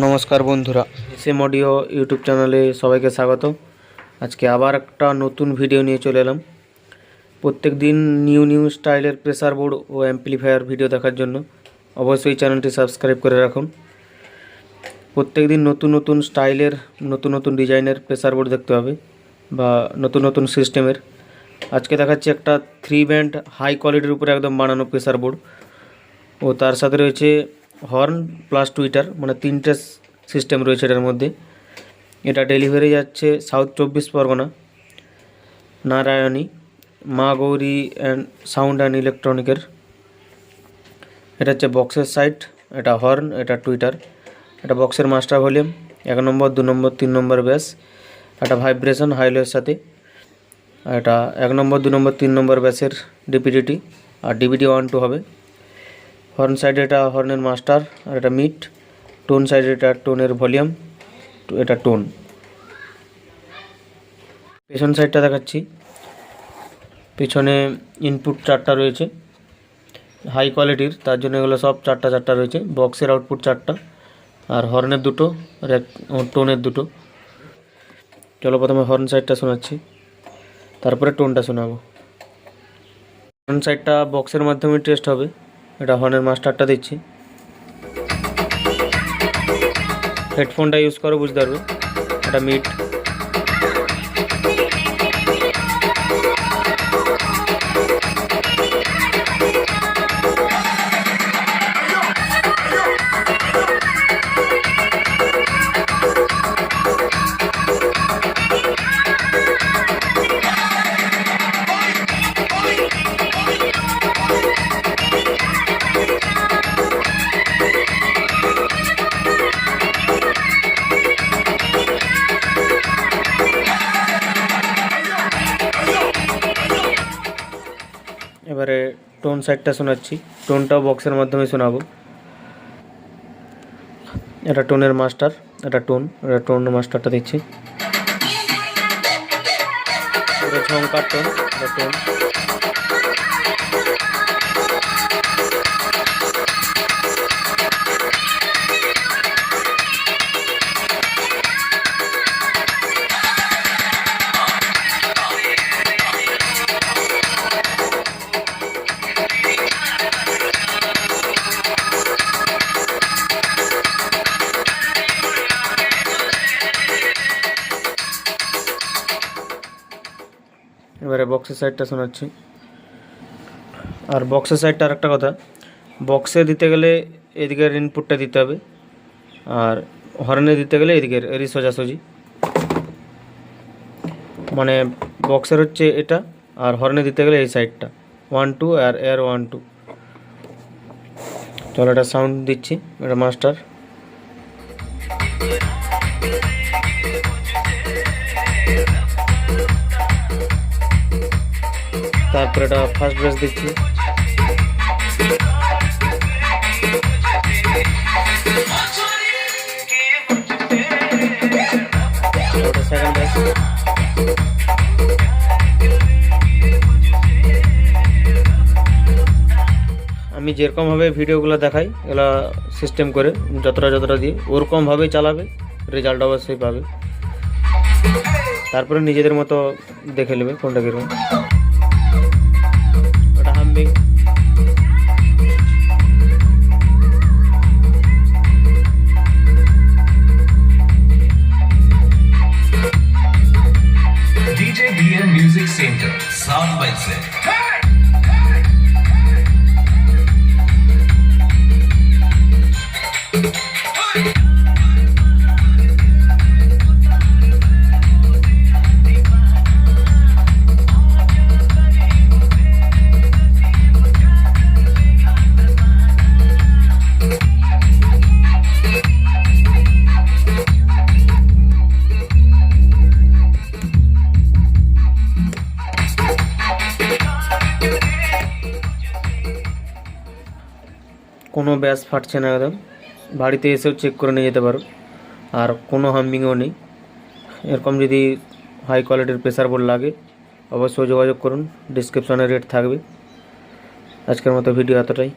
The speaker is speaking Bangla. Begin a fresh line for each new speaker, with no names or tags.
নমস্কার বন্ধুরা। এসএম অডিও ইউটিউব চ্যানেলে সবাইকে স্বাগত আজকে আবার একটা নতুন ভিডিও নিয়ে চলে এলাম। প্রত্যেক দিন নিউ নিউ স্টাইলের প্রেসার বোর্ড ও অ্যাম্পলিফায়ার ভিডিও দেখার জন্য অবশ্যই চ্যানেলটি সাবস্ক্রাইব করে রাখুন। প্রত্যেক দিন নতুন নতুন স্টাইলের, নতুন নতুন ডিজাইনের প্রেসার বোর্ড দেখতে হবে বা নতুন নতুন সিস্টেমের। আজকে দেখাচ্ছি একটা থ্রি ব্যান্ড হাই কোয়ালিটির উপরে একদম বানানো প্রেসার বোর্ড। ও তার সাথে রয়েছে হর্ন প্লাস টুইটার মানে তিনটে সিস্টেম রয়েছে এটার মধ্যে। এটা ডেলিভারি যাচ্ছে সাউথ চব্বিশ পরগনা, নারায়ণী, মা গৌরী অ্যান্ড সাউন্ড অ্যান্ড ইলেকট্রনিকের এটা হচ্ছে বক্সের সাইড এটা হর্ন, এটা টুইটার। এটা বক্সের মাস্টার ভলিউম এক নম্বর, দু নম্বর, তিন নম্বর ব্যাস। একটা ভাইব্রেশন হাইলোয়ের সাথে। এটা এক নম্বর, দু নম্বর, তিন নম্বর ব্যাসের ডিপিডিটি আর ডিবিডি ওয়ান টু হবে। হর্ন সাইডে এটা হর্নের মাস্টার আর এটা মিট টোন সাইডে এটা টোনের ভলিউম, এটা টোন। পেছন সাইডটা দেখাচ্ছি। পেছনে ইনপুট চারটা রয়েছে হাই কোয়ালিটির তার জন্য এগুলো সব চারটা চারটা রয়েছে বক্সের আউটপুট চারটা, আর হর্নের দুটো, আর টোনের দুটো। চলো প্রথমে হর্ন সাইডটা শোনাচ্ছি, তারপরে টোনটা শোনাবো। হর্ন সাইডটা বক্সের মাধ্যমে টেস্ট হবে। এটা হর্নের মাস্টারটা দিচ্ছি। হেডফোনটা ইউজ করো বুঝতে পারব? এটা মিট টোন সাইডটা শোনাচ্ছি। টোনটাও বক্সের মাধ্যমে শোনাবো। এটা টোনের মাস্টার, এটা টোন এটা টোন মাস্টারটা দিচ্ছি। এটা ঝঙ্কার টোন, এটা টোন। এবারে বক্সের সাইডটা শোনাচ্ছি। আর বক্সের সাইডটা আর একটা কথা বক্সে দিতে গেলে এদিকের ইনপুটটা দিতে হবে, আর হর্নে দিতে গেলে এদিকের এরই সোজাসুজি। মানে বক্সের হচ্ছে এটা, আর হর্নে দিতে গেলে এই সাইডটা ওয়ান টু আর এয়ার ওয়ান টু চলো এটা সাউন্ড দিচ্ছি, এটা মাস্টার তারপরে এটা ফার্স্ট ব্রেস দিচ্ছি আমি যেরকমভাবে ভিডিওগুলো দেখাই, এগুলো সিস্টেম করে, যতটা যতটা দিয়ে, ওরকমভাবেই চালাবে রেজাল্ট অবশ্যই পাবে। তারপরে নিজেদের মতো দেখে নেবে, কোনটা কীরকম।
me.
কোনো ব্যাস ফাটছে না একদম। বাড়িতে এসেও চেক করে নিয়ে যেতে পারো। আর কোনো হাম্বিংও নেই। এরকম যদি হাই কোয়ালিটির প্রেসার বোর্ড লাগে, অবশ্যই যোগাযোগ করুন। ডিসক্রিপশনে রেট থাকবে। আজকের মতো ভিডিও এতটাই।